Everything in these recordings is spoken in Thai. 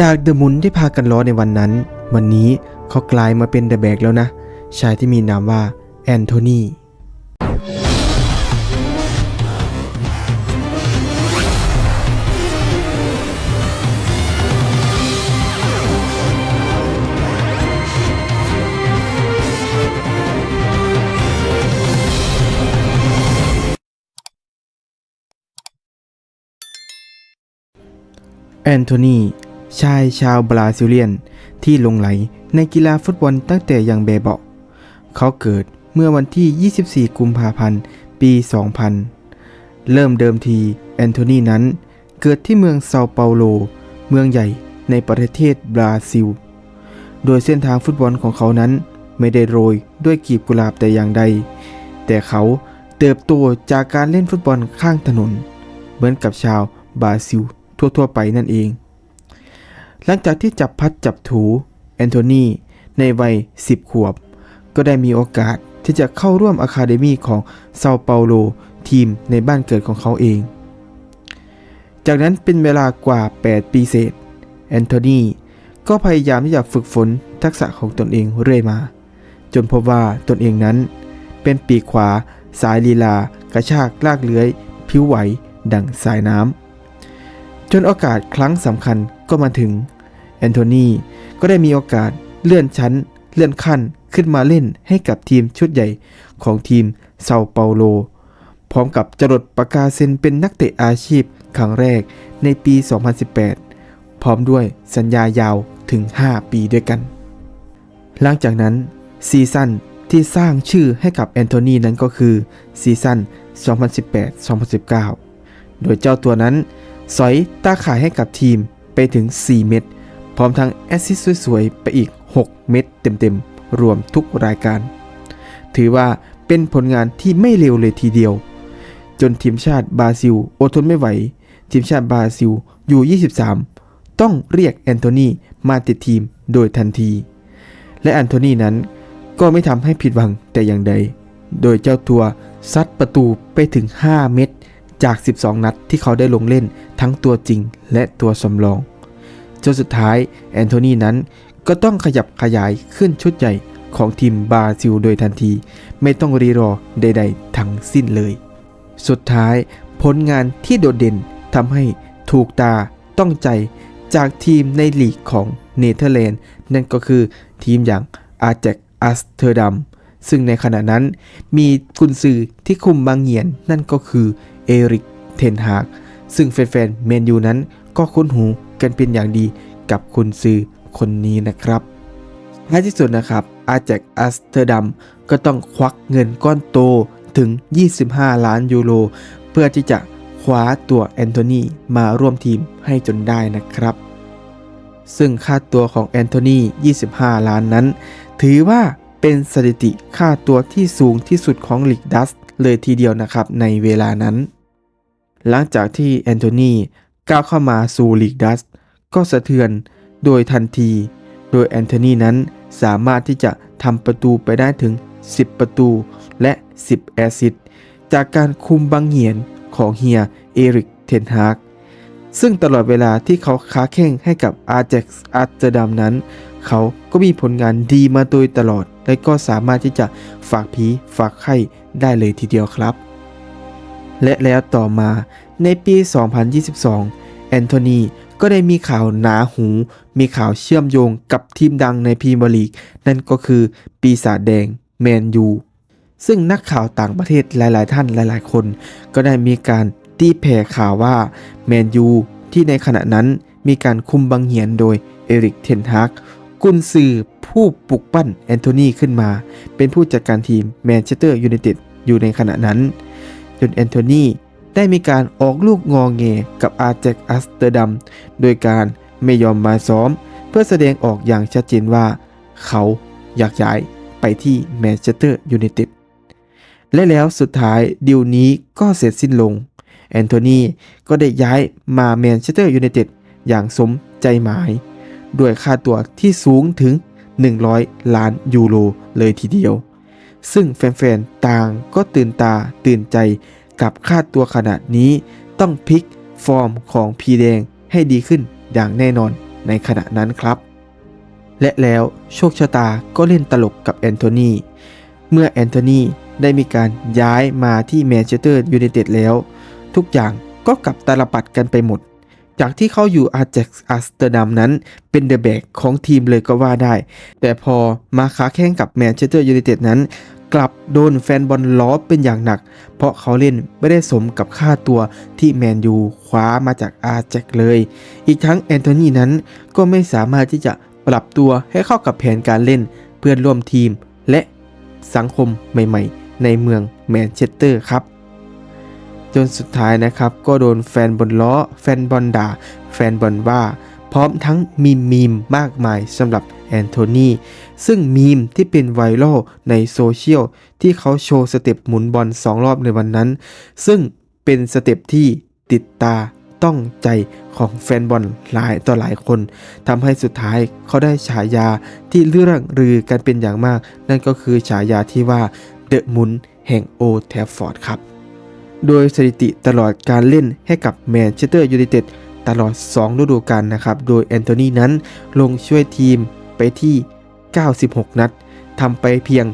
จากเดอะมุนที่พากันล้อในวันนั้น วันนี้เขากลายมาเป็นเดอะแบกแล้วนะ ชายที่มีนามว่าแอนโทนีแอนโทนี ชายชาวบราซิเลียน ที่ลงไหลในกีฬาฟุตบอลตั้งแต่ยังเบเบาะเขาเกิดเมื่อวันที่ 24 กุมภาพันธ์ ปี 2000 เริ่มเดิมทีแอนโทนีนั้น เกิดที่เมืองเซาเปาโล เมืองใหญ่ในประเทศบราซิล โดยเส้นทางฟุตบอลของเขานั้นไม่ได้โรยด้วยกีบกุหลาบแต่อย่างใด แต่เขาเติบโตจากการเล่นฟุตบอลข้างถนน เหมือนกับชาวบราซิลทั่วๆไปนั่นเอง หลังจากที่จับพัดจับถูแอนโทนีในวัย 10 ขวบ ก็ได้มีโอกาสที่จะเข้าร่วมอะคาเดมีของเซาเปาโลทีมในบ้านเกิดของเขาเอง จากนั้นเป็นเวลากว่า 8 ปีเศษ แอนโทนีก็พยายามที่จะฝึกฝนทักษะของตนเองเรื่อยมา จนพบว่าตนเองนั้น เป็นปีกขวา สายลีลา กระชากลากเลื้อย ผิวไหว ดังสายน้ำจนโอกาสครั้งสำคัญก็มาถึง แอนโทนีก็ได้มีโอกาสเลื่อนชั้น เลื่อนขั้นขึ้นมาเล่นให้กับทีมชุดใหญ่ของทีมเซาเปาโล พร้อมกับจรดปากกาเซ็นเป็นนักเตะอาชีพครั้งแรกในปี 2018 พร้อมด้วยสัญญายาวถึง 5 ปีด้วยกัน หลังจากนั้นซีซั่นที่สร้างชื่อให้กับแอนโทนีนั้นก็คือซีซั่น 2018-2019 โดยเจ้าตัวนั้นสอยตาข่ายให้กับทีมไปถึง 4 เม็ด พร้อมทั้งแอสซิสสวยๆ ไปอีก 6 เม็ดเต็มๆ รวมทุกรายการ ถือว่าเป็นผลงานที่ไม่เลวเลยทีเดียว จนทีมชาติบราซิลอดทนไม่ไหว ทีมชาติบราซิลอยู่ 23 ต้องเรียกแอนโทนีมาติดทีมโดยทันที และแอนโทนีนั้นก็ไม่ทำให้ผิดหวังแต่อย่างใด โดยเจ้าตัวซัดประตูไปถึง 5 เม็ดจาก 12 นัดที่เขาได้ลงเล่นทั้งตัวจริงและตัวสำรอง จนสุดท้ายแอนโทนีนั้นก็ต้องขยับขยายขึ้นชุดใหญ่ของทีมบราซิลโดยทันที ไม่ต้องรีรอใด ๆ ทั้งสิ้นเลย สุดท้ายผลงานที่โดดเด่นทำให้ถูกตาต้องใจจากทีมในลีกของเนเธอร์แลนด์นั่นก็คือทีมอย่างอาแจกอัสเทอร์ดัมซึ่งในขณะนั้นมีกุนซือที่คุมบางเหียนนั่นก็คือเอริกเทนฮากซึ่งแฟนๆเมนยูนั้นก็คุ้นหู กันเป็นอย่างดีกับกุนซือคนนี้นะครับท้ายที่สุดนะครับ อาแจกอัสเทอร์ดัมก็ต้องควักเงินก้อนโตถึง 25 ล้านยูโรเพื่อที่จะคว้าตัวแอนโทนีมาร่วมทีมให้จนได้นะครับ ซึ่งค่าตัวของแอนโทนี 25 ล้านนั้น ถือว่าเป็นสถิติค่าตัวที่สูงที่สุดของลีกดัสเลยทีเดียวนะครับในเวลานั้น หลังจากที่แอนโทนีก้าวเข้ามาสู่ลีกดัส ก็สะเทือนโดยทันที โดยแอนโทนีนั้นสามารถที่จะทำประตูไปได้ถึง 10 ประตูและ 10 แอสซิสต์จากการคุมบังเหียนของเฮียเอริกเทนฮากซึ่งตลอดเวลาที่เขาค้าแข่งให้กับอาร์เจ็กซ์อัตเตอร์ดัมนั้น เขาก็มีผลงานดีมาโดยตลอด และก็สามารถที่จะฝากผีฝากไข้ได้เลยทีเดียวครับ และแล้วต่อมาในปี 2022 แอนโทนี ก็ได้มีข่าวหนาหู มีข่าวเชื่อมโยงกับทีมดังในพรีเมียร์ลีก นั่นก็คือปีศาจแดงแมนยู ซึ่งนักข่าวต่างประเทศหลาย ๆ ท่านหลาย ๆ คน ก็ได้มีการตีแผ่ข่าวว่าแมนยูที่ในขณะนั้นมีการคุมบังเหียนโดยเอริกเทนฮากกุนซือผู้ปลุกปั้นแอนโทนีขึ้นมา เป็นผู้จัดการทีมแมนเชสเตอร์ยูไนเต็ดอยู่ในขณะนั้น จนแอนโทนี ได้มีการออกลูกงองเงกับอาแจกอัสเตอร์ดัม โดยการไม่ยอมมาซ้อม เพื่อแสดงออกอย่างชัดเจนว่า เขาอยากย้ายไปที่แมนเชสเตอร์ยูไนเต็ด และแล้วสุดท้ายดิวนี้ก็เสร็จสิ้นลง แอนโทนีก็ได้ย้ายมาแมนเชสเตอร์ยูไนเต็ดอย่างสมใจหมาย ด้วยค่าตัวที่สูงถึง 100 ล้านยูโรเลยทีเดียว ซึ่งแฟนๆ ต่างก็ตื่นตาตื่นใจ กับค่าตัวขนาดนี้ ต้องพลิกฟอร์มของพีแดงให้ดีขึ้นอย่างแน่นอนในขณะนั้นครับ และแล้วโชคชะตาก็เล่นตลกกับแอนโทนีเมื่อแอนโทนีได้มีการย้ายมาที่แมนเชสเตอร์ยูไนเต็ดแล้ว ทุกอย่างก็กลับตาลปัดกันไปหมด จากที่เขาอยู่อาแจ็กซ์อัสเตอร์ดัมนั้น เป็นเดอะแบกของทีมเลยก็ว่าได้ แต่พอมาค้าแข่งกับแมนเชสเตอร์ยูไนเต็ดนั้น กลับโดนแฟนบอลล้อเป็นอย่างหนัก เพราะเขาเล่นไม่ได้สมกับค่าตัวที่แมนยูคว้ามาจากอาแจ็กเลย อีกทั้งแอนโทนีนั้นก็ไม่สามารถที่จะปรับตัวให้เข้ากับแผนการเล่นเพื่อนร่วมทีม และสังคมใหม่ ๆ ในเมืองแมนเชสเตอร์ครับ จนสุดท้ายนะครับก็โดนแฟนบอลล้อ แฟนบอลด่า แฟนบอลว่า พร้อมทั้งมีมีมมากมายสำหรับ แอนโทนีซึ่งมีมที่เป็นไวรัลในโซเชียลที่เขาโชว์สเต็ปหมุนบอลสองรอบในวันนั้น ซึ่งเป็นสเต็ปที่ติดตาต้องใจของแฟนบอลหลายต่อหลายคนทำให้สุดท้ายเขาได้ฉายาที่เรื่องลือกันเป็นอย่างมาก นั่นก็คือฉายาที่ว่าเดอะมุนแห่งโอแทฟฟอร์ดครับ โดยสถิติตลอดการเล่นให้กับแมนเชสเตอร์ยูไนเต็ดตลอด 2 ฤดูกาลนะครับ โดยแอนโทนีนั้นลงช่วยทีม ไปที่ 96 นัดทำไปเพียง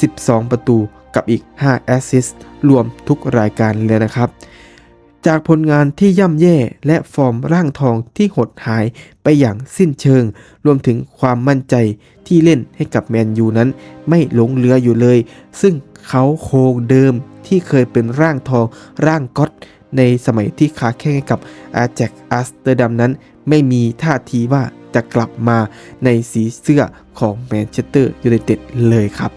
12 ประตูกับอีก 5 แอสซิสต์รวมทุกรายการเลยนะครับ จากผลงานที่ย่ำแย่และฟอร์มร่างทองที่หดหายไปอย่างสิ้นเชิง รวมถึงความมั่นใจที่เล่นให้กับแมนยูนั้นไม่หลงเหลืออยู่เลย ซึ่งเขาโครงเดิมที่เคยเป็นร่างทองร่างก๊อตในสมัยที่ค้าแข่งกับอาแจ็กอัสเตอร์ดัมนั้น ไม่มีท่าทีว่า จะกลับมาในสีเสื้อของแมนเชสเตอร์ยูไนเต็ดเลยครับ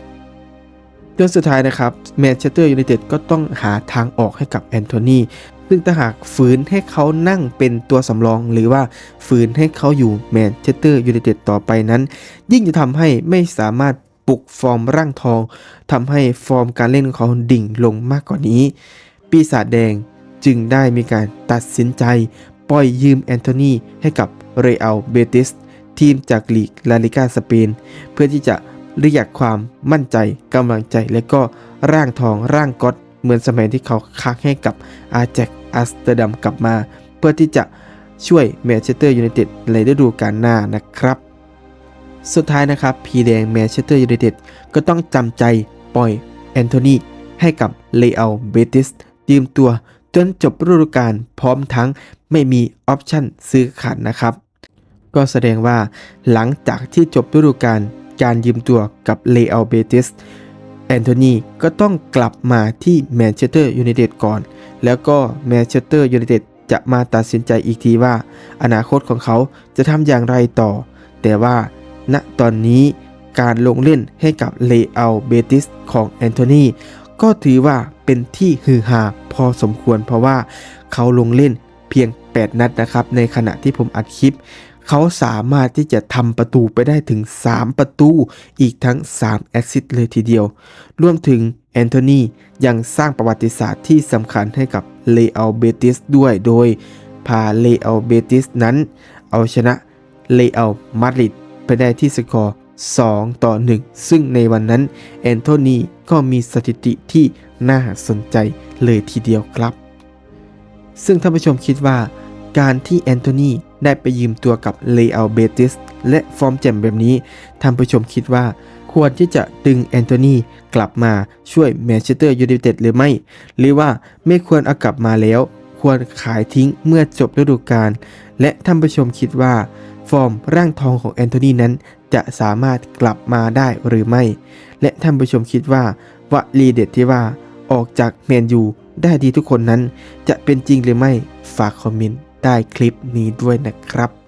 จนสุดท้ายนะครับแมนเชสเตอร์ยูไนเต็ดก็ต้องหาทางออกให้กับแอนโทนีซึ่งถ้าหากฝืนให้เขานั่งเป็นตัวสำรอง หรือว่าฝืนให้เขาอยู่แมนเชสเตอร์ยูไนเต็ดต่อไปนั้น ยิ่งจะทำให้ไม่สามารถปลุกฟอร์มร่างทองทำให้ฟอร์มการเล่นของเขาดิ่งลงมากกว่านี้ ปีศาจแดงจึงได้มีการตัดสินใจ ปล่อยยืมแอนโทนีให้กับเรอัลเบติสทีมจากลีกลาลิกาสเปน เพื่อที่จะเรียกความมั่นใจกำลังใจ และก็ร่างทองร่างก๊อตเหมือนสมัยที่เขาค้างให้กับอาแจ็กอัสเตอร์ดัมกลับมา เพื่อที่จะช่วยแมนเชสเตอร์ยูไนเต็ดในฤดูกาลหน้านะครับ สุดท้ายนะครับ พีแดงแมนเชสเตอร์ยูไนเต็ดก็ต้องจำใจปล่อยแอนโทนีให้กับเลอัลเบติสยืมตัว จนจบฤดูกาลพร้อมทั้งไม่มีออปชั่นซื้อขาดนะครับ ก็แสดงว่าหลังจากที่จบฤดูกาลการยืมตัวกับเลอัลเบติสแอนโทนีก็ต้องกลับมาที่แมนเชสเตอร์ยูไนเต็ดก่อน แล้วก็แมนเชสเตอร์ยูไนเต็ดจะมาตัดสินใจอีกทีว่า อนาคตของเขาจะทำอย่างไรต่อ แต่ว่าณตอนนี้การลงเล่นให้กับเลอัลเบติสของแอนโทนีก็ถือว่า เป็นที่ฮือฮาพอสมควร เพราะว่าเขาลงเล่นเพียง 8 นัดนะครับ ในขณะที่ผมอัดคลิป เขาสามารถที่จะทำประตูไปได้ถึง 3 ประตูอีกทั้ง 3 แอสซิสต์เลยทีเดียว รวมถึงแอนโทนียังสร้างประวัติศาสตร์ที่สำคัญให้กับเลอัลเบติสด้วยโดย พาเลอัลเบติสนั้น เอาชนะเลอัลมาดริดไปได้ที่สกอร์ 2 ต่อ 1 ซึ่งในวันนั้นแอนโทนี ก็มีสถิติที่น่าสนใจเลยทีเดียวครับ ซึ่งท่านผู้ชมคิดว่า การที่แอนโทนีได้ไปยืมตัวกับเลอัลเบติสและฟอร์มแจ่มแบบนี้ท่านผู้ชมคิดว่า ควรที่จะดึงแอนโทนีกลับมาช่วยแมนเชสเตอร์ยูไนเต็ดหรือไม่ หรือว่าไม่ควรเอากลับมาแล้ว ควรขายทิ้งเมื่อจบฤดูกาล และท่านผู้ชมคิดว่า ฟอร์มร่างทองของแอนโทนีนั้นจะสามารถกลับมาได้หรือไม่ และท่านผู้ชมคิดว่าวลีเด็ดที่ว่าออกจากแมนยูได้ดีทุกคนนั้น จะเป็นจริงหรือไม่ฝากคอมเมนต์ใต้คลิปนี้ด้วยนะครับ